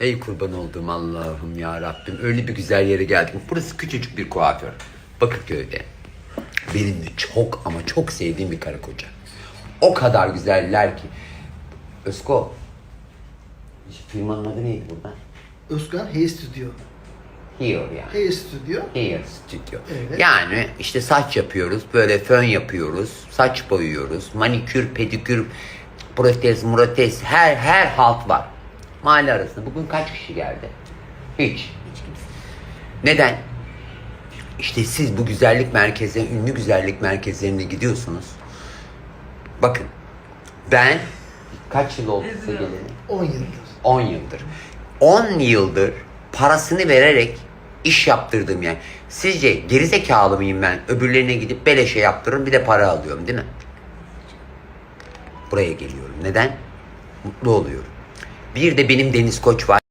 Ey kurban olduğum Allah'ım ya Rabbim. Öyle bir güzel yere geldik. Burası küçücük bir kuaför. Bakırköy'de. Benim de çok ama çok sevdiğim bir karı koca. O kadar güzeller ki. Özko. Firmanın adı neydi burada? Özkan Hey Studio. Here yani. Hey Studio. Hair Studio. Evet. Yani işte saç yapıyoruz, böyle fön yapıyoruz, saç boyuyoruz, manikür, pedikür, protez, murotez, her her halt var. Mahalle arasında bugün kaç kişi geldi? Hiç. Neden? İşte siz bu güzellik merkezlerine, ünlü güzellik merkezlerine gidiyorsunuz. Bakın, ben kaç yıl oldu size geleli? 10 yıldır. 10 yıldır. 10 yıldır parasını vererek iş yaptırdım yani. Sizce gerizekalı mıyım ben? Öbürlerine gidip beleşe yaptırırım bir de para alıyorum değil mi? Buraya geliyorum. Neden? Mutlu oluyorum. Bir de benim Deniz Koç var.